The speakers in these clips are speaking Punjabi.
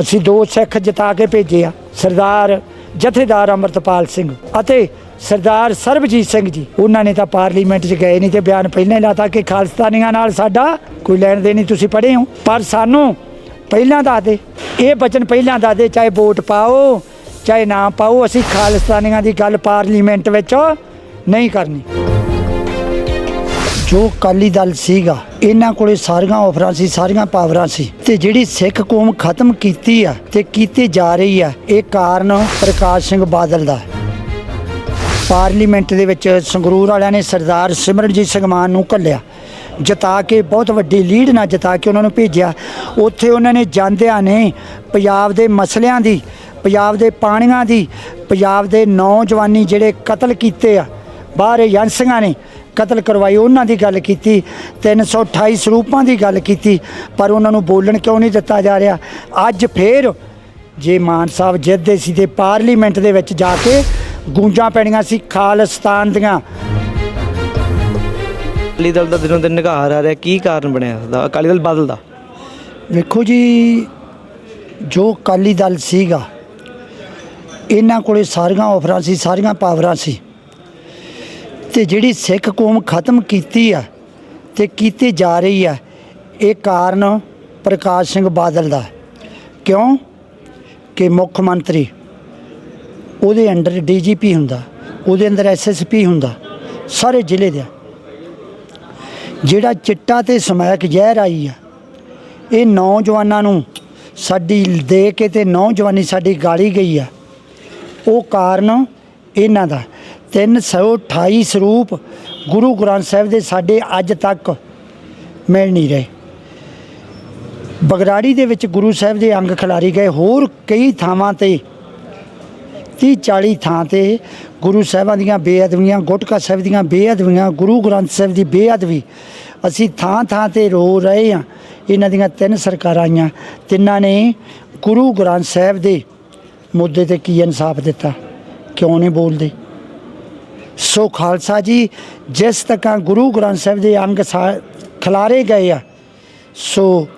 ਅਸੀਂ ਦੋ ਸਿੱਖ ਜਿਤਾ ਕੇ ਭੇਜੇ ਆ, ਸਰਦਾਰ ਜਥੇਦਾਰ ਅਮਰਤਪਾਲ ਸਿੰਘ ਅਤੇ ਸਰਦਾਰ ਸਰਬਜੀਤ ਸਿੰਘ ਜੀ। ਉਹਨਾਂ ਨੇ ਤਾਂ ਪਾਰਲੀਮੈਂਟ 'ਚ ਗਏ ਨਹੀਂ ਤੇ ਬਿਆਨ ਪਹਿਲਾਂ ਹੀ ਲਾਤਾ ਕਿ ਖਾਲਸਤਾਨੀਆਂ ਨਾਲ ਸਾਡਾ ਕੋਈ ਲੈਣ ਦੇਣ ਨਹੀਂ, ਤੁਸੀਂ ਪੜ੍ਹੇ ਹੋ। ਪਰ ਸਾਨੂੰ ਪਹਿਲਾਂ ਦੱਸ ਦੇ, ਇਹ ਬਚਨ ਪਹਿਲਾਂ ਦੱਸ ਦੇ, ਚਾਹੇ ਵੋਟ ਪਾਓ, ਚਾਹੇ ਨਾ ਪਾਓ, ਅਸੀਂ ਖਾਲਿਸਤਾਨੀਆਂ ਦੀ ਗੱਲ ਪਾਰਲੀਮੈਂਟ ਵਿੱਚ ਨਹੀਂ ਕਰਨੀ। ਜੋ ਅਕਾਲੀ ਦਲ ਸੀਗਾ, ਇਹਨਾਂ ਕੋਲੇ ਸਾਰੀਆਂ ਆਫਰਾਂ ਸੀ, ਸਾਰੀਆਂ ਪਾਵਰਾਂ ਸੀ। ਤੇ ਜਿਹੜੀ ਸਿੱਖ ਕੌਮ ਖਤਮ ਕੀਤੀ ਆ ਤੇ ਕੀਤੀ ਜਾ ਰਹੀ ਆ, ਇਹ ਕਾਰਨ ਪ੍ਰਕਾਸ਼ ਸਿੰਘ ਬਾਦਲ ਦਾ। ਪਾਰਲੀਮੈਂਟ ਦੇ ਵਿੱਚ ਸੰਗਰੂਰ ਵਾਲਿਆਂ ਨੇ ਸਰਦਾਰ ਸਿਮਰਨਜੀਤ ਸਿੰਘ ਮਾਨ ਨੂੰ ਘੱਲਿਆ। ਜਿਤਾ ਕੇ ਬਹੁਤ ਵੱਡੀ ਲੀਡ ਨਾਲ ਜਿਤਾ ਕੇ ਉਹਨਾਂ ਨੂੰ ਭੇਜਿਆ। ਉੱਥੇ ਉਹਨਾਂ ਨੇ ਜਾਂਦਿਆਂ ਨੇ ਪੰਜਾਬ ਦੇ ਮਸਲਿਆਂ ਦੀ, ਪੰਜਾਬ ਦੇ ਪਾਣੀਆਂ ਦੀ, ਪੰਜਾਬ ਦੇ ਨੌਜਵਾਨੀ ਜਿਹੜੇ ਕਤਲ ਕੀਤੇ ਆ, ਬਾਹਰ ਏਜੰਸੀਆਂ ਨੇ ਕਤਲ ਕਰਵਾਈ ਉਹਨਾਂ ਦੀ ਗੱਲ ਕੀਤੀ 328 ਸਰੂਪਾਂ ਦੀ ਗੱਲ ਕੀਤੀ ਪਰ ਉਹਨਾਂ ਨੂੰ ਬੋਲਣ ਕਿਉਂ ਨਹੀਂ ਦਿੱਤਾ ਜਾ ਰਿਹਾ? ਅੱਜ ਫੇਰ ਜੇ ਮਾਨ ਸਾਹਿਬ ਜਿੱਤਦੇ ਸੀ ਤੇ ਪਾਰਲੀਮੈਂਟ ਦੇ ਵਿੱਚ ਜਾ ਕੇ ਗੂੰਜਾਂ ਪੈਣੀਆਂ ਸੀ ਖਾਲਿਸਤਾਨ ਦੀਆਂ। ਅਕਾਲੀ ਦਲ ਦਾ ਦਿਨੋਂ ਦਿਨ ਨਿਗਾਰ ਆ ਰਿਹਾ ਕੀ ਕਾਰਨ ਬਣਿਆ ਇਸਦਾ ਅਕਾਲੀ ਦਲ ਬਦਲਦਾ। ਵੇਖੋ ਜੀ ਜੋ ਅਕਾਲੀ ਦਲ ਸੀਗਾ ਇਹਨਾਂ ਕੋਲੇ ਸਾਰੀਆਂ ਆਫਰਾਂ ਸੀ ਸਾਰੀਆਂ ਪਾਵਰਾਂ ਸੀ। ਤੇ ਜਿਹੜੀ ਸਿੱਖ ਕੌਮ ਖਤਮ ਕੀਤੀ ਆ ਤੇ ਕੀਤੀ ਜਾ ਰਹੀ ਆ, ਇਹ ਕਾਰਨ ਪ੍ਰਕਾਸ਼ ਸਿੰਘ ਬਾਦਲ ਦਾ। ਕਿਉਂ? ਕਿ ਮੁੱਖ ਮੰਤਰੀ ਉਹਦੇ ਅੰਡਰ ਡੀਜੀਪੀ ਹੁੰਦਾ, ਉਹਦੇ ਅੰਦਰ ਐਸਐਸਪੀ ਹੁੰਦਾ, ਸਾਰੇ ਜ਼ਿਲ੍ਹੇ ਦਾ ਜਿਹੜਾ ਚਿੱਟਾ ਤੇ ਸਮੈਕ ਜ਼ਹਿਰ ਆਈ ਆ, ਇਹ ਨੌਜਵਾਨਾਂ ਨੂੰ ਸਾਡੀ ਦੇ ਕੇ ਤੇ ਨੌਜਵਾਨੀ ਸਾਡੀ ਗਾਲੀ ਗਈ ਆ, ਉਹ ਕਾਰਨ ਇਹਨਾਂ ਦਾ। 328 ਸਰੂਪ ਗੁਰੂ ਗ੍ਰੰਥ ਸਾਹਿਬ ਦੇ ਸਾਡੇ ਅੱਜ ਤੱਕ ਮਿਲ ਨਹੀਂ ਰਹੇ। ਬਗਰਾੜੀ ਦੇ ਵਿੱਚ ਗੁਰੂ ਸਾਹਿਬ ਦੇ ਅੰਗ ਖਿਲਾਰੀ ਗਏ, ਹੋਰ ਕਈ ਥਾਵਾਂ ਤੇ 30 40 ਥਾਂ ਤੇ ਗੁਰੂ ਸਾਹਿਬਾਂ ਦੀਆਂ ਬੇਅਦਬੀਆਂ, ਗੁਟਕਾ ਸਾਹਿਬ ਦੀਆਂ ਬੇਅਦਬੀਆਂ, ਗੁਰੂ ਗ੍ਰੰਥ ਸਾਹਿਬ ਦੀ ਬੇਅਦਬੀ। ਅਸੀਂ ਥਾਂ ਥਾਂ ਤੇ ਰੋ ਰਹੇ ਹਾਂ, ਇਹਨਾਂ ਦੀਆਂ ਤਿੰਨ ਸਰਕਾਰਾਂ ਆਈਆਂ। ਤਿੰਨਾਂ ਨੇ ਗੁਰੂ ਗ੍ਰੰਥ ਸਾਹਿਬ ਦੇ ਮੁੱਦੇ ਤੇ ਕੀ ਇਨਸਾਫ ਦਿੱਤਾ? ਕਿਉਂ ਨਹੀਂ ਬੋਲਦੇ? ਸੋ ਖਾਲਸਾ ਜੀ, ਜਿਸ ਤੱਕ ਗੁਰੂ ਗ੍ਰੰਥ ਸਾਹਿਬ ਦੇ ਅੰਗ ਸਾ- ਖਿਲਾਰੇ ਗਏ ਆ, ਸੋ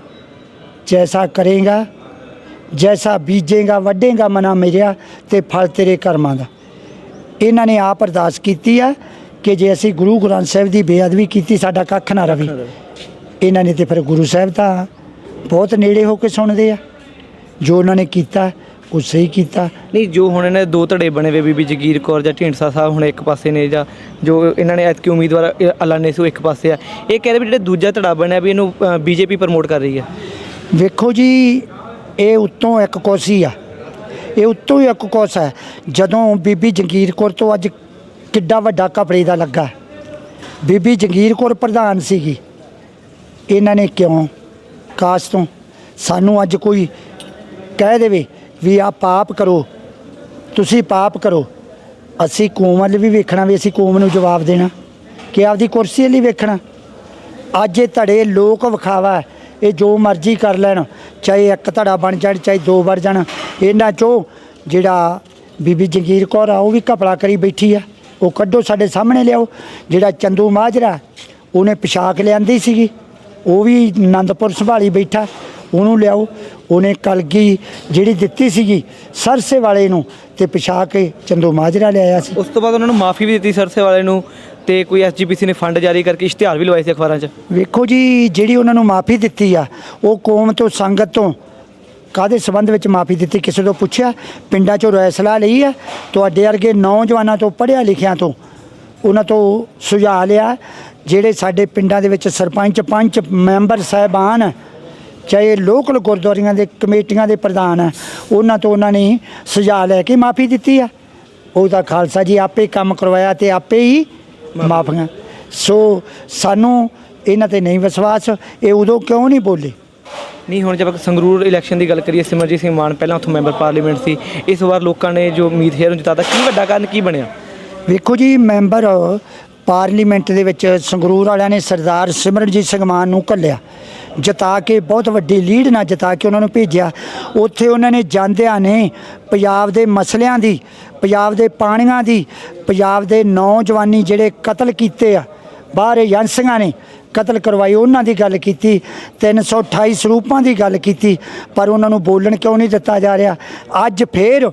ਜੈਸਾ ਕਰੇਗਾ, ਜੈਸਾ ਬੀਜੇਗਾ, ਵੱਢੇਗਾ ਮਨਾ ਮੇਰਿਆ ਤੇ ਫਲ ਤੇਰੇ ਕਰਮਾਂ ਦਾ। ਇਹਨਾਂ ਨੇ ਆਪ ਅਰਦਾਸ ਕੀਤੀ ਆ ਕਿ ਜੇ ਅਸੀਂ ਗੁਰੂ ਗ੍ਰੰਥ ਸਾਹਿਬ ਦੀ ਬੇਅਦਬੀ ਕੀਤੀ, ਸਾਡਾ ਕੱਖ ਨਾ ਰਵੀ। ਇਹਨਾਂ ਨੇ ਤੇ ਫਿਰ ਗੁਰੂ ਸਾਹਿਬ ਤਾਂ ਬਹੁਤ ਨੇੜੇ ਹੋ ਕੇ ਸੁਣਦੇ ਆ। ਜੋ ਉਹਨਾਂ ਨੇ ਕੀਤਾ ਉਹ ਸਹੀ ਕੀਤਾ। ਨਹੀਂ ਜੋ ਹੁਣ ਇਹਨਾਂ ਦੇ ਦੋ ਧੜੇ ਬਣੇ ਵੇ ਬੀਬੀ ਜਗੀਰ ਕੌਰ ਜਾਂ ਢੀਂਡਸਾ ਸਾਹਿਬ ਹੁਣ ਇੱਕ ਪਾਸੇ ਨੇ ਜਾਂ ਜੋ ਇਹਨਾਂ ਨੇ ਐਤਕੀ ਉਮੀਦਵਾਰ ਐਲਾਨੇ ਸੀ ਉਹ ਇੱਕ ਪਾਸੇ ਆ। ਇਹ ਕਹਿ ਰਹੇ ਵੀ ਜਿਹੜੇ ਦੂਜਾ ਧੜਾ ਬਣਿਆ ਵੀ ਇਹਨੂੰ ਬੀਜੇਪੀ ਪ੍ਰਮੋਟ ਕਰ ਰਹੀ ਹੈ ਵੇਖੋ ਜੀ ਇਹ ਉੱਤੋਂ ਇੱਕ ਕੋਸੀ ਆ। ਇਹ ਉੱਤੋਂ ਹੀ ਇੱਕ ਕੋਸ ਹੈ ਜਦੋਂ ਬੀਬੀ ਜੰਗੀਰ ਕੌਰ ਤੋਂ ਅੱਜ ਕਿੱਡਾ ਵੱਡਾ ਕਪੜੇ ਦਾ ਲੱਗਾ। ਬੀਬੀ ਜੰਗੀਰ ਕੌਰ ਪ੍ਰਧਾਨ ਸੀਗੀ। ਇਹਨਾਂ ਨੇ ਕਿਉਂ? ਕਾਸ ਤੋਂ। ਸਾਨੂੰ ਅੱਜ ਕੋਈ ਕਹਿ ਦੇਵੇ ਵੀ ਆ ਪਾਪ ਕਰੋ। ਤੁਸੀਂ ਪਾਪ ਕਰੋ। ਅਸੀਂ ਕੌਮ ਵੱਲ ਵੀ ਵੇਖਣਾ ਵੀ ਅਸੀਂ ਕੌਮ ਨੂੰ ਜਵਾਬ ਦੇਣਾ। ਕਿ ਆਪਦੀ ਕੁਰਸੀ ਲਈ ਵੇਖਣਾ। ਅੱਜ ਇਹ ਧੜੇ ਲੋਕ ਵਿਖਾਵਾ ਇਹ ਜੋ ਮਰਜ਼ੀ ਕਰ ਲੈਣ। ਚਾਹੇ ਇੱਕ ਧੜਾ ਬਣ ਜਾਣ, ਚਾਹੇ ਦੋ ਬਣ ਜਾਣ। ਇਹਨਾਂ ਚੋਂ ਜਿਹੜਾ ਬੀਬੀ ਜੰਗੀਰ ਕੌਰ ਆ, ਉਹ ਵੀ ਘਪਲਾ ਕਰੀ ਬੈਠੀ ਆ। ਉਹ ਕੱਢੋ ਸਾਡੇ ਸਾਹਮਣੇ ਲਿਆਓ। ਜਿਹੜਾ ਚੰਦੂ ਮਾਜਰਾ ਉਹਨੇ ਪਿਸ਼ਾਕ ਲਿਆਂਦੀ ਸੀਗੀ। ਉਹ ਵੀ ਆਨੰਦਪੁਰ ਸੰਭਾਲੀ ਬੈਠਾ। ਉਹਨੂੰ ਲਿਆਓ। ਉਹਨੇ ਕਲਗੀ ਜਿਹੜੀ ਦਿੱਤੀ ਸੀਗੀ ਸਰਸੇ ਵਾਲੇ ਨੂੰ ਤੇ ਪਿਸ਼ਾਕ ਚੰਦੂ ਮਾਜਰਾ ਲਿਆਇਆ ਸੀ। ਉਸ ਤੋਂ ਬਾਅਦ ਉਹਨਾਂ ਨੂੰ ਮਾਫੀ ਵੀ ਦਿੱਤੀ ਸਰਸੇ ਵਾਲੇ ਨੂੰ ਤੇ ਕੋਈ ਐਸਜੀਪੀਸੀ ਨੇ ਫੰਡ ਜਾਰੀ ਕਰਕੇ ਇਸ਼ਤਿਹਾਰ ਵੀ ਲਵਾਏ ਸੀ ਅਖਬਾਰਾਂ 'ਚ। ਵੇਖੋ ਜੀ ਜਿਹੜੀ ਉਹਨਾਂ ਨੂੰ ਮਾਫੀ ਦਿੱਤੀ ਆ ਉਹ ਕੌਮ ਤੋਂ ਸੰਗਤ ਤੋਂ ਕਾਦੇ ਸੰਬੰਧ ਵਿੱਚ ਮਾਫੀ ਦਿੱਤੀ ਕਿਸੇ ਤੋਂ ਪੁੱਛਿਆ? ਪਿੰਡਾਂ 'ਚੋਂ ਰਾਏ ਸਲਾਹ ਲਈ ਆ ਤੁਹਾਡੇ ਵਰਗੇ ਨੌਜਵਾਨਾਂ ਤੋਂ ਪੜ੍ਹਿਆ ਲਿਖਿਆਂ ਤੋਂ। ਉਹਨਾਂ ਤੋਂ ਸੁਝਾਅ ਲਿਆ ਜਿਹੜੇ ਸਾਡੇ ਪਿੰਡਾਂ ਦੇ ਵਿੱਚ ਸਰਪੰਚ ਪੰਚ ਮੈਂਬਰ ਸਾਹਿਬਾਨ ਚਾਹੇ ਲੋਕਲ ਗੁਰਦੁਆਰਿਆਂ ਦੇ ਕਮੇਟੀਆਂ ਦੇ ਪ੍ਰਧਾਨ ਆ ਉਹਨਾਂ ਤੋਂ ਉਹਨਾਂ ਨੇ ਸੁਝਾਅ ਲੈ ਕੇ ਮਾਫੀ ਦਿੱਤੀ ਆ। ਉਹਦਾ ਖਾਲਸਾ ਜੀ ਆਪੇ ਕੰਮ ਕਰਵਾਇਆ ਤੇ ਆਪੇ ਹੀ ਮਾਫੀਆਂ ਸੋ ਸਾਨੂੰ ਇਹਨਾਂ ਤੇ ਨਹੀਂ ਵਿਸ਼ਵਾਸ ਇਹ ਉਦੋਂ ਕਿਉਂ ਨਹੀਂ ਬੋਲੇ? ਨਹੀਂ ਹੁਣ ਜੇ ਆਪਾਂ ਸੰਗਰੂਰ ਇਲੈਕਸ਼ਨ ਦੀ ਗੱਲ ਕਰੀਏ ਸਿਮਰਜੀਤ ਸਿੰਘ ਮਾਨ ਪਹਿਲਾਂ ਉੱਥੋਂ ਮੈਂਬਰ ਪਾਰਲੀਮੈਂਟ ਸੀ। ਇਸ ਵਾਰ ਲੋਕਾਂ ਨੇ ਜੋ ਉਮੀਦ ਹੈ ਉਹਨੂੰ ਜਿਤਾਤਾ ਕੀ ਵੱਡਾ ਕਾਰਨ ਕੀ ਬਣਿਆ? ਵੇਖੋ ਜੀ ਮੈਂਬਰ ਪਾਰਲੀਮੈਂਟ ਦੇ ਵਿੱਚ ਸੰਗਰੂਰ ਵਾਲਿਆਂ ਨੇ ਸਰਦਾਰ ਸਿਮਰਨਜੀਤ ਸਿੰਘ ਮਾਨ ਨੂੰ ਘੱਲਿਆ। ਜਿਤਾ ਕੇ ਬਹੁਤ ਵੱਡੀ ਲੀਡ ਨਾਲ ਜਿਤਾ ਕੇ ਉਹਨਾਂ ਨੂੰ ਭੇਜਿਆ। ਉੱਥੇ ਉਹਨਾਂ ਨੇ ਜਾਂਦਿਆਂ ਨੇ ਪੰਜਾਬ ਦੇ ਮਸਲਿਆਂ ਦੀ, ਪੰਜਾਬ ਦੇ ਪਾਣੀਆਂ ਦੀ, ਪੰਜਾਬ ਦੇ ਨੌਜਵਾਨੀ ਜਿਹੜੇ ਕਤਲ ਕੀਤੇ ਆ, ਬਾਹਰ ਏਜੰਸੀਆਂ ਨੇ ਕਤਲ ਕਰਵਾਈ, ਉਹਨਾਂ ਦੀ ਗੱਲ ਕੀਤੀ 328 ਸਰੂਪਾਂ ਦੀ ਗੱਲ ਕੀਤੀ, ਪਰ ਉਹਨਾਂ ਨੂੰ ਬੋਲਣ ਕਿਉਂ ਨਹੀਂ ਦਿੱਤਾ ਜਾ ਰਿਹਾ? ਅੱਜ ਫੇਰ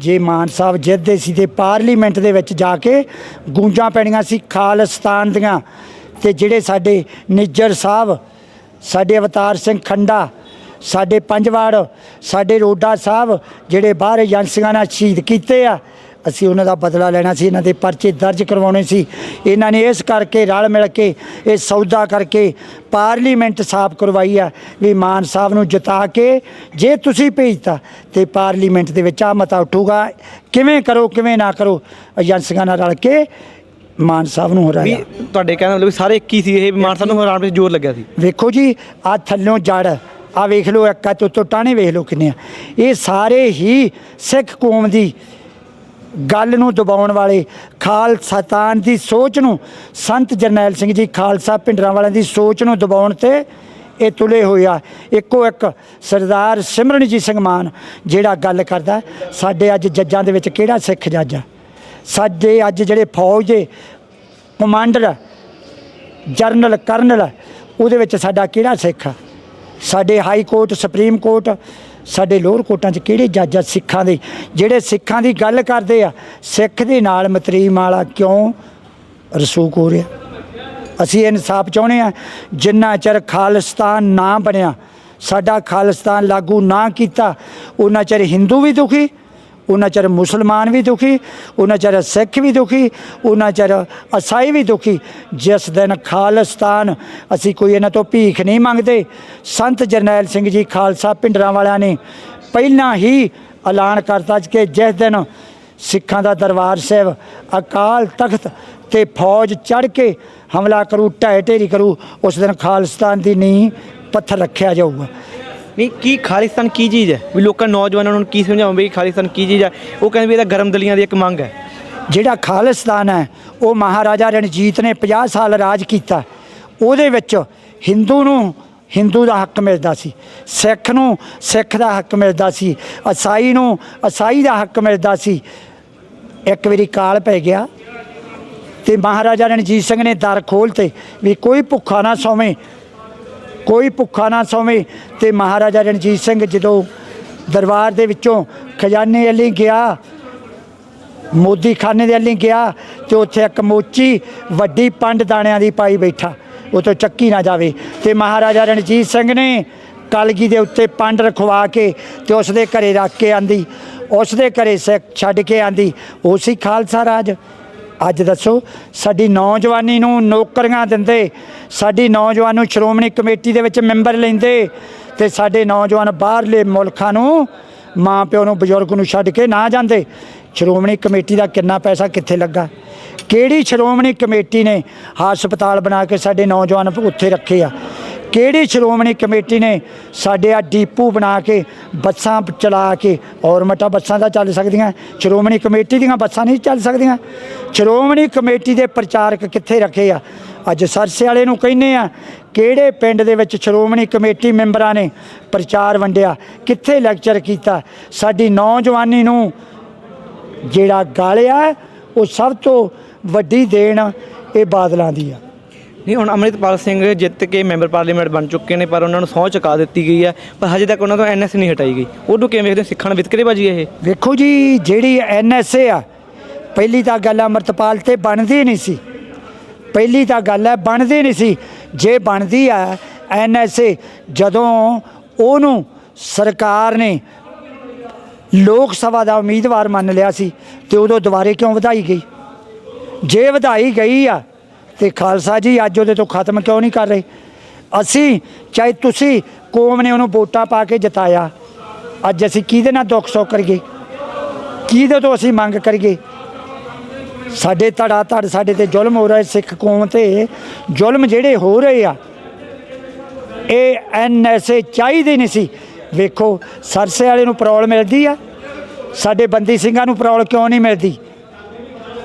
ਜੇ ਮਾਨ ਸਾਹਿਬ ਜਿੱਤਦੇ ਸੀ ਤੇ ਪਾਰਲੀਮੈਂਟ ਦੇ ਵਿੱਚ ਜਾ ਕੇ ਗੂੰਜਾਂ ਪੈਣੀਆਂ ਸੀ ਖਾਲਿਸਤਾਨ ਦੀਆਂ। ਤੇ ਜਿਹੜੇ ਸਾਡੇ ਨਿੱਜਰ ਸਾਹਿਬ, ਸਾਡੇ ਅਵਤਾਰ ਸਿੰਘ ਖੰਡਾ, ਸਾਡੇ ਪੰਜਵਾੜ, ਸਾਡੇ ਰੋਡਾ ਸਾਹਿਬ, ਜਿਹੜੇ ਬਾਹਰ ਏਜੰਸੀਆਂ ਨਾਲ ਸ਼ਹੀਦ ਕੀਤੇ ਆ ਅਸੀਂ ਉਹਨਾਂ ਦਾ ਬਦਲਾ ਲੈਣਾ ਸੀ ਇਹਨਾਂ ਦੇ ਪਰਚੇ ਦਰਜ ਕਰਵਾਉਣੇ ਸੀ। ਇਹਨਾਂ ਨੇ ਇਸ ਕਰਕੇ ਰਲ ਮਿਲ ਕੇ ਇਹ ਸੌਦਾ ਕਰਕੇ ਪਾਰਲੀਮੈਂਟ ਸਾਫ਼ ਕਰਵਾਈ ਆ ਵੀ ਮਾਨ ਸਾਹਿਬ ਨੂੰ ਜਿਤਾ ਕੇ ਜੇ ਤੁਸੀਂ ਭੇਜਤਾ ਤੇ ਪਾਰਲੀਮੈਂਟ ਦੇ ਵਿੱਚ ਆ ਮਤਾ ਉੱਠੂਗਾ। ਕਿਵੇਂ ਕਰੋ ਕਿਵੇਂ ਨਾ ਕਰੋ ਏਜੰਸੀਆਂ ਨਾਲ ਰਲ ਕੇ ਮਾਨ ਸਾਹਿਬ ਨੂੰ ਵੀ ਹਰਾਇਆ ਤੁਹਾਡੇ ਕਹਿਣ ਦਾ ਮਤਲਬ ਵੀ ਸਾਰੇ ਇੱਕ ਹੀ ਸੀ ਇਹ ਮਾਨ ਸਾਹਿਬ ਨੂੰ ਹਰਾਉਣ ਵਿੱਚ ਜ਼ੋਰ ਲੱਗਿਆ ਸੀ। ਵੇਖੋ ਜੀ ਆ ਥੱਲੋਂ ਜੜ ਆ ਵੇਖ ਲਓ ਇੱਕ ਆ ਤੋਂ ਤੋਂ ਟਾਣੇ ਵੇਖ ਲਓ ਕਿੰਨੇ ਆ। ਇਹ ਸਾਰੇ ਹੀ ਸਿੱਖ ਕੌਮ ਦੀ ਗੱਲ ਨੂੰ ਦਬਾਉਣ ਵਾਲੇ ਖਾਲਸਾਤਾਨ ਦੀ ਸੋਚ ਨੂੰ ਸੰਤ ਜਰਨੈਲ ਸਿੰਘ ਜੀ ਖਾਲਸਾ ਪਿੰਡਰਾਂ ਵਾਲਿਆਂ ਦੀ ਸੋਚ ਨੂੰ ਦਬਾਉਣ ਤੇ ਇਹ ਤੁਲੇ ਹੋਇਆ ਇੱਕੋ ਇੱਕ ਸਰਦਾਰ ਸਿਮਰਨਜੀਤ ਸਿੰਘ ਮਾਨ ਜਿਹੜਾ ਗੱਲ ਕਰਦਾ ਸਾਡੇ ਅੱਜ ਜੱਜਾਂ ਦੇ ਵਿੱਚ ਕਿਹੜਾ ਸਿੱਖ ਜੱਜ ਆ? ਸਾਡੇ ਅੱਜ ਜਿਹੜੇ ਫੌਜ ਦੇ ਕਮਾਂਡਰ ਆ, ਜਰਨਲ ਕਰਨਲ ਉਹਦੇ ਵਿੱਚ ਸਾਡਾ ਕਿਹੜਾ ਸਿੱਖ ਸਾਡੇ ਹਾਈ ਕੋਰਟ ਸੁਪਰੀਮ ਕੋਰਟ ਸਾਡੇ ਲੋਅਰ ਕੋਰਟਾਂ 'ਚ ਕਿਹੜੇ ਜੱਜ ਆ ਸਿੱਖਾਂ ਦੇ? ਜਿਹੜੇ ਸਿੱਖਾਂ ਦੀ ਗੱਲ ਕਰਦੇ ਆ, ਸਿੱਖ ਦੇ ਨਾਲ ਮਤਰੀਮ ਵਾਲਾ ਕਿਉਂ ਰਸੂਕ ਹੋ ਰਿਹਾ? ਅਸੀਂ ਇਨਸਾਫ ਚਾਹੁੰਦੇ ਆ, ਜਿੰਨਾ ਚਿਰ ਖਾਲਿਸਤਾਨ ਨਾ ਬਣਿਆ, ਸਾਡਾ ਖਾਲਿਸਤਾਨ ਲਾਗੂ ਨਾ ਕੀਤਾ ਉਹਨਾਂ ਚਿਰ ਹਿੰਦੂ ਵੀ ਦੁਖੀ ਉਹਨਾਂ ਚਿਰ ਮੁਸਲਮਾਨ ਵੀ ਦੁਖੀ, ਉਹਨਾਂ ਚਿਰ ਸਿੱਖ ਵੀ ਦੁਖੀ, ਉਹਨਾਂ ਚਿਰ ਈਸਾਈ ਵੀ ਦੁਖੀ। ਜਿਸ ਦਿਨ ਖਾਲਿਸਤਾਨ ਅਸੀਂ ਕੋਈ ਇਹਨਾਂ ਤੋਂ ਭੀਖ ਨਹੀਂ ਮੰਗਦੇ, ਸੰਤ ਜਰਨੈਲ ਸਿੰਘ ਜੀ ਖਾਲਸਾ ਪਿੰਡਰਾਂ ਵਾਲਿਆਂ ਨੇ ਪਹਿਲਾਂ ਹੀ ਐਲਾਨ ਕਰਤਾ ਕਿ ਜਿਸ ਦਿਨ ਸਿੱਖਾਂ ਦਾ ਦਰਬਾਰ ਸਾਹਿਬ ਅਕਾਲ ਤਖਤ ਤੇ ਫੌਜ ਚੜ ਕੇ ਹਮਲਾ ਕਰੂ, ਢਹਿ ਢੇਰੀ ਕਰੂ, ਉਸ ਦਿਨ ਖਾਲਿਸਤਾਨ ਦੀ ਨੀਂਹ ਪੱਥਰ ਰੱਖਿਆ ਜਾਊਗਾ। ਨਹੀਂ, ਕੀ ਖਾਲਿਸਤਾਨ ਕੀ ਚੀਜ਼ ਹੈ? ਵੀ ਲੋਕਾਂ, ਨੌਜਵਾਨਾਂ ਨੂੰ ਕੀ ਸਮਝਾਉਂ ਵੀ ਖਾਲਿਸਤਾਨ ਕੀ ਚੀਜ਼ ਹੈ? ਉਹ ਕਹਿੰਦੇ ਵੀ ਇਹਦਾ ਗਰਮ ਦਲੀਆਂ ਦੀ ਇੱਕ ਮੰਗ ਹੈ। ਜਿਹੜਾ ਖਾਲਿਸਤਾਨ ਹੈ, ਉਹ ਮਹਾਰਾਜਾ ਰਣਜੀਤ ਨੇ 50 ਸਾਲ ਰਾਜ ਕੀਤਾ। ਉਹਦੇ ਵਿੱਚ ਹਿੰਦੂ ਨੂੰ ਹਿੰਦੂ ਦਾ ਹੱਕ ਮਿਲਦਾ ਸੀ, ਸਿੱਖ ਨੂੰ ਸਿੱਖ ਦਾ ਹੱਕ ਮਿਲਦਾ ਸੀ, ਈਸਾਈ ਨੂੰ ਈਸਾਈ ਦਾ ਹੱਕ ਮਿਲਦਾ ਸੀ। ਇੱਕ ਵਾਰੀ ਕਾਲ ਪੈ ਗਿਆ ਤੇ ਮਹਾਰਾਜਾ ਰਣਜੀਤ ਸਿੰਘ ਨੇ ਦਰ ਖੋਲ੍ਹਤੇ ਵੀ ਕੋਈ ਭੁੱਖਾ ਨਾ ਸੌਵੇਂ। ਕੋਈ ਭੁੱਖਾ ਨਾ ਸੌਵੇਂ ਤੇ ਮਹਾਰਾਜਾ ਰਣਜੀਤ ਸਿੰਘ ਜਦੋਂ ਦਰਬਾਰ ਦੇ ਵਿੱਚੋਂ ਖਜ਼ਾਨੇ ਵੱਲੀ ਗਿਆ ਮੋਦੀ ਖਾਨੇ ਦੇ ਵੱਲੀ ਗਿਆ ਤੇ ਉੱਥੇ ਇੱਕ ਮੋਚੀ ਵੱਡੀ ਪੰਡ ਦਾਣਿਆਂ ਦੀ ਪਾਈ ਬੈਠਾ ਉਹ ਤੋਂ ਚੱਕੀ ਨਾ ਜਾਵੇ ਤੇ ਮਹਾਰਾਜਾ ਰਣਜੀਤ ਸਿੰਘ ਨੇ ਕਲਗੀ ਦੇ ਉੱਤੇ ਪੰਡ ਰਖਵਾ ਕੇ ਤੇ ਉਸ ਦੇ ਘਰੇ ਰੱਖ ਕੇ ਆਂਦੀ ਉਸ ਦੇ ਘਰੇ ਸਿੱਖ ਛੱਡ ਕੇ ਆਂਦੀ, ਉਹ ਸੀ ਖਾਲਸਾ ਰਾਜ। ਅੱਜ ਦੱਸੋ, ਸਾਡੀ ਨੌਜਵਾਨੀ ਨੂੰ ਨੌਕਰੀਆਂ ਦਿੰਦੇ, ਸਾਡੀ ਨੌਜਵਾਨ ਨੂੰ ਸ਼੍ਰੋਮਣੀ ਕਮੇਟੀ ਦੇ ਵਿੱਚ ਮੈਂਬਰ ਲੈਂਦੇ ਤੇ ਸਾਡੇ ਨੌਜਵਾਨ ਬਾਹਰਲੇ ਮੁਲਕਾਂ ਨੂੰ ਮਾਂ ਪਿਓ ਨੂੰ, ਬਜ਼ੁਰਗ ਨੂੰ ਛੱਡ ਕੇ ਨਾ ਜਾਂਦੇ। ਸ਼੍ਰੋਮਣੀ ਕਮੇਟੀ ਦਾ ਕਿੰਨਾ ਪੈਸਾ ਕਿੱਥੇ ਲੱਗਾ? ਕਿਹੜੀ ਸ਼੍ਰੋਮਣੀ ਕਮੇਟੀ ਨੇ ਹਸਪਤਾਲ ਬਣਾ ਕੇ ਸਾਡੇ ਨੌਜਵਾਨ ਉੱਥੇ ਰੱਖੇ ਆ? ਕਿਹੜੀ ਸ਼੍ਰੋਮਣੀ ਕਮੇਟੀ ਨੇ ਸਾਡੇ ਆ ਡੀਪੂ ਬਣਾ ਕੇ ਬੱਸਾਂ ਚਲਾ ਕੇ ਔਰ ਮਟਾ ਬੱਸਾਂ ਦਾ ਚੱਲ ਸਕਦੀਆਂ, ਸ਼੍ਰੋਮਣੀ ਕਮੇਟੀ ਦੀਆਂ ਬੱਸਾਂ ਨਹੀਂ ਚੱਲ ਸਕਦੀਆਂ। ਸ਼੍ਰੋਮਣੀ ਕਮੇਟੀ ਦੇ ਪ੍ਰਚਾਰਕ ਕਿੱਥੇ ਰੱਖੇ ਆ? ਅੱਜ ਸਰਸੇ ਵਾਲੇ ਨੂੰ ਕਹਿੰਨੇ ਆ, ਕਿਹੜੇ ਪਿੰਡ ਦੇ ਵਿੱਚ ਸ਼੍ਰੋਮਣੀ ਕਮੇਟੀ ਮੈਂਬਰਾਂ ਨੇ ਪ੍ਰਚਾਰ ਵੰਡਿਆ? ਕਿੱਥੇ ਲੈਕਚਰ ਕੀਤਾ? ਸਾਡੀ ਨੌਜਵਾਨੀ ਨੂੰ ਜਿਹੜਾ ਗਾਲਿਆ, ਉਹ ਸਭ ਤੋਂ ਵੱਡੀ ਦੇਣ ਇਹ ਬਾਦਲਾਂ ਦੀ ਆ। ਨਹੀਂ, ਹੁਣ ਅੰਮ੍ਰਿਤਪਾਲ ਸਿੰਘ ਜਿੱਤ ਕੇ ਮੈਂਬਰ ਪਾਰਲੀਮੈਂਟ ਬਣ ਚੁੱਕੇ ਨੇ, ਪਰ ਉਹਨਾਂ ਨੂੰ ਸਹੁੰ ਚੁਕਾ ਦਿੱਤੀ ਗਈ ਹੈ, ਪਰ ਹਜੇ ਤੱਕ ਉਹਨਾਂ ਤੋਂ ਐਨਐਸ ਨਹੀਂ ਹਟਾਈ ਗਈ। ਉਹਨੂੰ ਕਿਵੇਂ ਵੇਖਦੇ ਹੋ? ਵਿਤਕਰੇ ਨਾਲ ਇਹ? ਵੇਖੋ ਜੀ, ਜਿਹੜੀ ਐਨਐਸਏ ਆ, ਪਹਿਲੀ ਤਾਂ ਗੱਲ ਅਮਰਤਪਾਲ ਤੇ ਬਣਦੀ ਨਹੀਂ ਸੀ। ਪਹਿਲੀ ਤਾਂ ਗੱਲ ਹੈ, ਬਣਦੀ ਨਹੀਂ ਸੀ। ਜੇ ਬਣਦੀ ਆ ਐਨਐਸਏ ਜਦੋਂ ਉਹਨੂੰ ਸਰਕਾਰ ਨੇ ਲੋਕ ਸਭਾ ਦਾ ਉਮੀਦਵਾਰ ਮੰਨ ਲਿਆ ਸੀ, ਤੇ ਉਦੋਂ ਦੁਬਾਰੇ ਕਿਉਂ ਵਧਾਈ ਗਈ? ਜੇ ਵਧਾਈ ਗਈ ਆ ਤੇ ਖਾਲਸਾ ਜੀ, ਅੱਜ ਉਹਦੇ ਤੋਂ ਖਤਮ ਕਿਉਂ ਨਹੀਂ ਕਰ ਰਹੇ? ਅਸੀਂ, ਚਾਹੇ ਤੁਸੀਂ ਕੌਮ ਨੇ ਉਹਨੂੰ ਵੋਟਾਂ ਪਾ ਕੇ ਜਿਤਾਇਆ, ਅੱਜ ਅਸੀਂ ਕਿਹਦੇ ਨਾਲ ਦੁੱਖ ਸੁੱਖ ਕਰੀਏ? ਕਿਹਦੇ ਤੋਂ ਅਸੀਂ ਮੰਗ ਕਰੀਏ? ਸਾਡੇ ਧੜਾ ਧੜ ਸਾਡੇ ਤੇ ਜ਼ੁਲਮ ਹੋ ਰਿਹਾ ਸਿੱਖ ਕੌਮ ਤੇ। ਜ਼ੁਲਮ ਜਿਹੜੇ ਹੋ ਰਹੇ ਆ, ਇਹ ਐਨਐਸਏ ਚਾਹੀਦੇ ਨਹੀਂ ਸੀ। ਵੇਖੋ, ਸਰਸੇ ਵਾਲੇ ਨੂੰ ਪ੍ਰੋਬਲਮ ਮਿਲਦੀ ਆ, ਸਾਡੇ ਬੰਦੀ ਸਿੰਘਾਂ ਨੂੰ ਪ੍ਰੋਬਲਮ ਕਿਉਂ ਨਹੀਂ ਮਿਲਦੀ?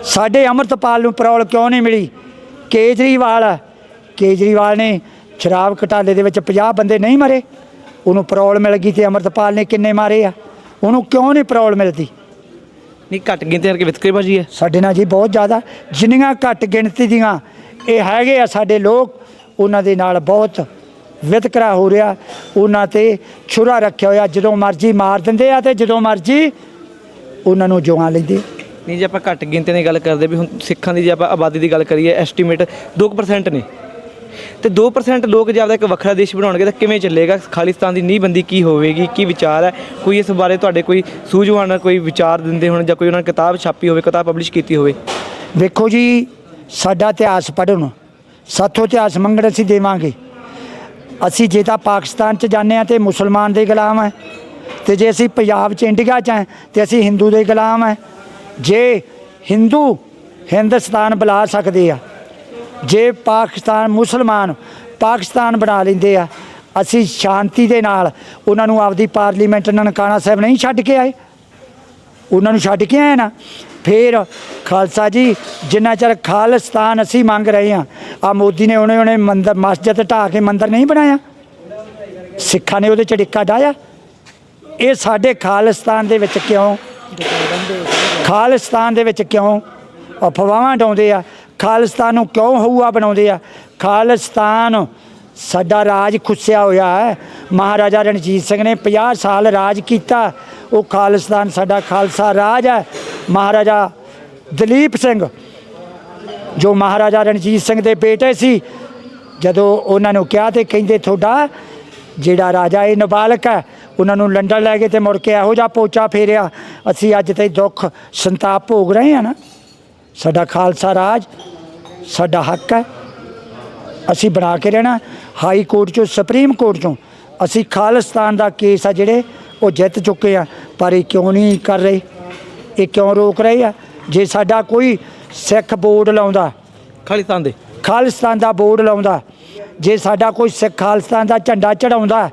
ਸਾਡੇ ਅਮਰਤਪਾਲ ਨੂੰ ਪ੍ਰੋਬਲਮ ਕਿਉਂ ਨਹੀਂ ਮਿਲੀ? ਕੇਜਰੀਵਾਲ। ਕੇਜਰੀਵਾਲ ਨੇ ਸ਼ਰਾਬ ਘਟਾਲੇ ਦੇ ਵਿੱਚ 50 ਬੰਦੇ ਨਹੀਂ ਮਰੇ। ਉਹਨੂੰ ਪ੍ਰੋਬਲਮ ਮਿਲ ਗਈ ਤੇ ਅਮਰਤਪਾਲ ਨੇ ਕਿੰਨੇ ਮਾਰੇ ਆ। ਉਹਨੂੰ ਕਿਉਂ ਨਹੀਂ ਪ੍ਰੋਬਲਮ ਮਿਲਦੀ? ਨਹੀਂ ਘੱਟ ਗਿਣਤੀ ਕਰਕੇ ਵਿਤਕਰੇਬਾਜੀ ਹੈ। ਸਾਡੇ ਨਾਲ ਜੀ ਬਹੁਤ ਜ਼ਿਆਦਾ। ਜਿੰਨੀਆਂ ਘੱਟ ਗਿਣਤੀ ਦੀਆਂ ਇਹ ਹੈਗੇ ਆ ਸਾਡੇ ਲੋਕ ਉਹਨਾਂ ਦੇ ਨਾਲ ਬਹੁਤ ਵਿਤਕਰਾ ਹੋ ਰਿਹਾ। ਉਹਨਾਂ ਤੇ ਛੁਰਾ ਰੱਖਿਆ ਹੋਇਆ। ਜਦੋਂ ਮਰਜ਼ੀ ਮਾਰ ਦਿੰਦੇ ਆ ਤੇ ਜਦੋਂ ਮਰਜ਼ੀ ਉਹਨਾਂ ਨੂੰ ਜੁਆ ਲੈਂਦੇ ਨਹੀਂ ਜੇ ਆਪਾਂ ਘੱਟ ਗਿਣਤੀ ਦੀ ਗੱਲ ਕਰਦੇ ਵੀ ਹੁਣ ਸਿੱਖਾਂ ਦੀ ਜੇ ਆਪਾਂ ਆਬਾਦੀ ਦੀ ਗੱਲ ਕਰੀਏ ਐਸਟੀਮੇਟ 2% ਨੇ। ਤੇ 2% ਲੋਕ ਜੇ ਆਪਦਾ ਇੱਕ ਵੱਖਰਾ ਦੇਸ਼ ਬਣਾਉਣਗੇ ਤਾਂ ਕਿਵੇਂ ਚੱਲੇਗਾ? ਖਾਲਿਸਤਾਨ ਦੀ ਨੀਂਹਬੰਦੀ ਕੀ ਹੋਵੇਗੀ? ਕੀ ਵਿਚਾਰ ਹੈ? ਕੋਈ ਇਸ ਬਾਰੇ ਤੁਹਾਡੇ ਕੋਈ ਸੂਝਵਾਨ ਕੋਈ ਵਿਚਾਰ ਦਿੰਦੇ ਹੋਣ ਜਾਂ ਕੋਈ ਉਹਨਾਂ ਨੇ ਕਿਤਾਬ ਛਾਪੀ ਹੋਵੇ, ਕਿਤਾਬ ਪਬਲਿਸ਼ ਕੀਤੀ ਹੋਵੇ? ਵੇਖੋ ਜੀ, ਸਾਡਾ ਇਤਿਹਾਸ ਪੜ੍ਹਨ। ਸਾਥੋਂ ਇਤਿਹਾਸ ਮੰਗਣ ਅਸੀਂ ਦੇਵਾਂਗੇ। ਅਸੀਂ ਜੇ ਤਾਂ ਪਾਕਿਸਤਾਨ ਚ ਜਾਂਦੇ ਆ ਤੇ ਮੁਸਲਮਾਨ ਦੇ ਗੁਲਾਮ ਹੈ। ਤੇ ਜੇ ਅਸੀਂ ਪੰਜਾਬ ਚ ਇੰਡੀਆ ਚ ਹੈ, ਤੇ ਅਸੀਂ ਹਿੰਦੂ ਦੇ ਗੁਲਾਮ ਹੈ। ਜੇ ਹਿੰਦੂ ਹਿੰਦੁਸਤਾਨ ਬੁਲਾ ਸਕਦੇ ਆ, ਜੇ ਪਾਕਿਸਤਾਨ ਮੁਸਲਮਾਨ ਪਾਕਿਸਤਾਨ ਬਣਾ ਲੈਂਦੇ ਆ, ਅਸੀਂ ਸ਼ਾਂਤੀ ਦੇ ਨਾਲ ਉਹਨਾਂ ਨੂੰ ਆਪਦੀ ਪਾਰਲੀਮੈਂਟ ਨਨਕਾਣਾ ਸਾਹਿਬ ਨਹੀਂ ਛੱਡ ਕੇ ਆਏ। ਉਹਨਾਂ ਨੂੰ ਛੱਡ ਕੇ ਆਏ ਨਾ, ਫਿਰ ਖਾਲਸਾ ਜੀ, ਜਿੰਨਾ ਚਿਰ ਖਾਲਿਸਤਾਨ ਅਸੀਂ ਮੰਗ ਰਹੇ ਹਾਂ ਆ ਮੋਦੀ ਨੇ ਉਹਨੇ ਉਹਨੇ ਮੰਦਰ, ਮਸਜਿਦ ਢਾਹ ਕੇ ਮੰਦਰ ਨਹੀਂ ਬਣਾਇਆ। ਸਿੱਖਾਂ ਨੇ ਉਹਦੇ ਚ ਡਿੱਕਾ ਡਾਇਆ ਇਹ ਸਾਡੇ ਖਾਲਿਸਤਾਨ ਦੇ ਵਿੱਚ ਕਿਉਂ? ਖਾਲਿਸਤਾਨ ਦੇ ਵਿੱਚ ਕਿਉਂ ਅਫਵਾਹਾਂ ਡਾਉਂਦੇ ਆ? ਖਾਲਿਸਤਾਨ ਨੂੰ ਕਿਉਂ ਹਊਆ ਬਣਾਉਂਦੇ ਆ? ਖਾਲਿਸਤਾਨ ਸਾਡਾ ਰਾਜ ਖੁੱਸਿਆ ਹੋਇਆ ਹੈ। ਮਹਾਰਾਜਾ ਰਣਜੀਤ ਸਿੰਘ ਨੇ 50 ਸਾਲ ਰਾਜ ਕੀਤਾ। ਉਹ ਖਾਲਿਸਤਾਨ ਸਾਡਾ ਖਾਲਸਾ ਰਾਜ ਹੈ। ਮਹਾਰਾਜਾ ਦਲੀਪ ਸਿੰਘ, ਜੋ ਮਹਾਰਾਜਾ ਰਣਜੀਤ ਸਿੰਘ ਦੇ ਬੇਟੇ ਸੀ, ਜਦੋਂ ਉਹਨਾਂ ਨੂੰ ਕਿਹਾ ਤੇ ਕਹਿੰਦੇ, ਤੁਹਾਡਾ ਜਿਹੜਾ ਰਾਜਾ ਇਹ ਨਾਬਾਲਕ ਹੈ ਉਹਨਾਂ ਨੂੰ ਲੰਡਨ ਲੈ ਗਏ ਤੇ ਮੁੜ ਕੇ ਇਹੋ ਜਿਹਾ ਪੋਚਾ ਫੇਰਿਆ। ਅਸੀਂ ਅੱਜ ਤੇ ਦੁੱਖ ਸੰਤਾਪ ਭੋਗ ਰਹੇ ਹਾਂ ਨਾ। ਸਾਡਾ ਖਾਲਸਾ ਰਾਜ ਸਾਡਾ ਹੱਕ ਹੈ। ਅਸੀਂ ਬਣਾ ਕੇ ਰਹਿਣਾ। ਹਾਈ ਕੋਰਟ ਚੋਂ ਸੁਪਰੀਮ ਕੋਰਟ ਚੋਂ ਅਸੀਂ ਖਾਲਿਸਤਾਨ ਦਾ ਕੇਸ ਆ ਜਿਹੜੇ ਉਹ ਜਿੱਤ ਚੁੱਕੇ ਆ ਪਰ ਇਹ ਕਿਉਂ ਨਹੀਂ ਕਰ ਰਹੇ? ਇਹ ਕਿਉਂ ਰੋਕ ਰਹੇ ਆ? ਜੇ ਸਾਡਾ ਕੋਈ ਸਿੱਖ ਬੋਰਡ ਲਾਉਂਦਾ ਖਾਲਿਸਤਾਨ ਦੇ। ਖਾਲਿਸਤਾਨ ਦਾ ਬੋਰਡ ਲਾਉਂਦਾ ਜੇ ਸਾਡਾ ਕੋਈ ਸਿੱਖ ਖਾਲਿਸਤਾਨ ਦਾ ਝੰਡਾ ਚੜਾਉਂਦਾ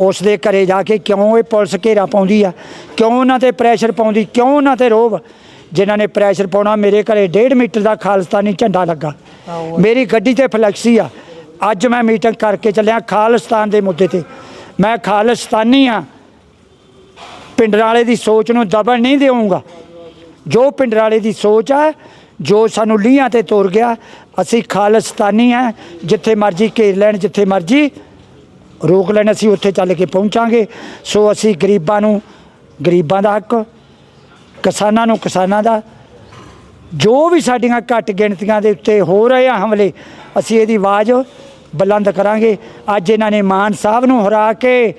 ਉਸ ਦੇ ਘਰੇ ਜਾ ਕੇ ਕਿਉਂ ਇਹ ਪੁਲਿਸ ਘੇਰਾ ਪਾਉਂਦੀ ਆ? ਕਿਉਂ ਉਹਨਾਂ ਤੇ ਪ੍ਰੈਸ਼ਰ ਪਾਉਂਦੀ? ਕਿਉਂ ਉਹਨਾਂ ਤੇ ਰੋਬ? ਜਿਨ੍ਹਾਂ ਨੇ ਪ੍ਰੈਸ਼ਰ ਪਾਉਣਾ ਮੇਰੇ ਘਰੇ 1.5 ਮੀਟਰ ਦਾ ਖਾਲਿਸਤਾਨੀ ਝੰਡਾ ਲੱਗਾ। ਮੇਰੀ ਗੱਡੀ ਤੇ ਫਲੈਕਸੀ ਆ। ਅੱਜ ਮੈਂ ਮੀਟਿੰਗ ਕਰਕੇ ਚੱਲਿਆ ਖਾਲਿਸਤਾਨ ਦੇ ਮੁੱਦੇ ਤੇ। ਮੈਂ ਖਾਲਿਸਤਾਨੀ ਆ। ਪਿੰਡਰਾਂ ਵਾਲੇ ਦੀ ਸੋਚ ਨੂੰ ਦਬਣ ਨਹੀਂ ਦੇਵਾਂਗਾ ਜੋ ਪਿੰਡਰਾਂ ਵਾਲੇ ਦੀ ਸੋਚ ਹੈ ਜੋ ਸਾਨੂੰ ਲੀਹਾਂ ਤੇ ਤੁਰ ਗਿਆ ਅਸੀਂ ਖਾਲਿਸਤਾਨੀ ਆ ਜਿੱਥੇ ਮਰਜ਼ੀ ਘੇਰ ਲੈਣ ਜਿੱਥੇ ਮਰਜ਼ੀ ਰੋਕ ਲੈਣ ਅਸੀਂ ਉੱਥੇ ਚੱਲ ਕੇ ਪਹੁੰਚਾਂਗੇ। ਸੋ ਅਸੀਂ ਗਰੀਬਾਂ ਨੂੰ, ਗਰੀਬਾਂ ਦਾ ਹੱਕ, ਕਿਸਾਨਾਂ ਨੂੰ ਕਿਸਾਨਾਂ ਦਾ। ਜੋ ਵੀ ਸਾਡੀਆਂ ਘੱਟ ਗਿਣਤੀਆਂ ਦੇ ਉੱਤੇ ਹੋ ਰਹੇ ਆ ਹਮਲੇ, ਅਸੀਂ ਇਹਦੀ ਆਵਾਜ਼ ਬੁਲੰਦ ਕਰਾਂਗੇ। ਅੱਜ ਇਹਨਾਂ ਨੇ ਮਾਨ ਸਾਹਿਬ ਨੂੰ ਹਰਾ ਕੇ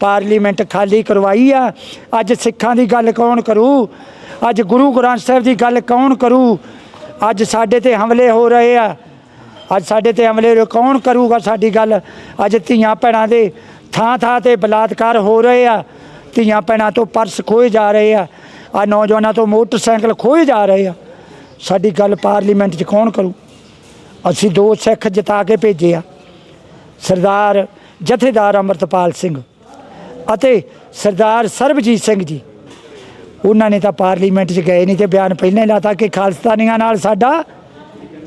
ਪਾਰਲੀਮੈਂਟ ਖਾਲੀ ਕਰਵਾਈ ਆ। ਅੱਜ ਸਿੱਖਾਂ ਦੀ ਗੱਲ ਕੌਣ ਕਰੂ? ਅੱਜ ਗੁਰੂ ਗ੍ਰੰਥ ਸਾਹਿਬ ਦੀ ਗੱਲ ਕੌਣ ਕਰੂ? ਅੱਜ ਸਾਡੇ ਤੇ ਹਮਲੇ ਹੋ ਰਹੇ ਆ। ਅੱਜ ਸਾਡੇ ਤੇ ਹਮਲੇ ਕੌਣ ਕਰੂਗਾ ਸਾਡੀ ਗੱਲ? ਅੱਜ ਧੀਆਂ ਭੈਣਾਂ ਦੇ ਥਾਂ ਥਾਂ ਤੇ ਬਲਾਤਕਾਰ ਹੋ ਰਹੇ ਆ। ਧੀਆਂ ਭੈਣਾਂ ਤੋਂ ਪਰਸ ਖੋਏ ਜਾ ਰਹੇ ਆ। ਆ ਨੌਜਵਾਨਾਂ ਤੋਂ ਮੋਟਰਸਾਈਕਲ ਖੋਏ ਜਾ ਰਹੇ ਆ। ਸਾਡੀ ਗੱਲ ਪਾਰਲੀਮੈਂਟ 'ਚ ਕੌਣ ਕਰੂ? ਅਸੀਂ ਦੋ ਸਿੱਖ ਜਿਤਾ ਕੇ ਭੇਜੇ ਆ। ਸਰਦਾਰ ਜਥੇਦਾਰ ਅਮਰਤਪਾਲ ਸਿੰਘ ਅਤੇ ਸਰਦਾਰ ਸਰਬਜੀਤ ਸਿੰਘ ਜੀ। ਉਹਨਾਂ ਨੇ ਤਾਂ ਪਾਰਲੀਮੈਂਟ 'ਚ ਗਏ ਨਹੀਂ ਤੇ ਬਿਆਨ ਪਹਿਲਾਂ ਹੀ ਲਾਤਾ ਕਿ ਖਾਲਸਤਾਨੀਆਂ ਨਾਲ ਸਾਡਾ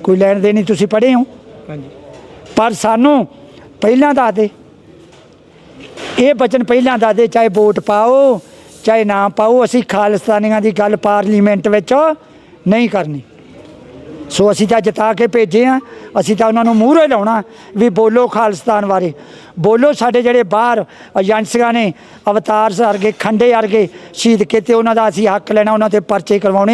ਕੋਈ ਲੈਣ ਦੇਣ ਨਹੀਂ। ਤੁਸੀਂ ਪੜ੍ਹੇ ਹੋ? ਹਾਂਜੀ। ਪਰ ਸਾਨੂੰ ਪਹਿਲਾਂ ਦੱਸ ਦੇ। ਇਹ ਬਚਨ ਪਹਿਲਾਂ ਦੱਸ ਦੇ, ਚਾਹੇ ਵੋਟ ਪਾਓ, ਚਾਹੇ ਨਾ ਪਾਓ, ਅਸੀਂ ਖਾਲਿਸਤਾਨੀਆਂ ਦੀ ਗੱਲ ਪਾਰਲੀਮੈਂਟ ਵਿੱਚ ਨਹੀਂ ਕਰਨੀ। ਸੋ ਅਸੀਂ ਤਾਂ ਜਿਤਾ ਕੇ ਭੇਜੇ ਆ, ਅਸੀਂ ਤਾਂ ਉਹਨਾਂ ਨੂੰ ਮੂਹਰੇ ਲਾਉਣਾ ਵੀ ਬੋਲੋ ਖਾਲਿਸਤਾਨ ਬਾਰੇ। ਬੋਲੋ ਸਾਡੇ ਜਿਹੜੇ ਬਾਹਰ ਏਜੰਸੀਆਂ ਨੇ, ਅਵਤਾਰ ਵਰਗੇ, ਖੰਡੇ ਵਰਗੇ ਸ਼ਹੀਦ ਕੀਤੇ, ਉਹਨਾਂ ਦਾ ਅਸੀਂ ਹੱਕ ਲੈਣਾ, ਉਹਨਾਂ ਤੇ ਪਰਚੇ ਕਰਵਾਉਣੇ ਆ।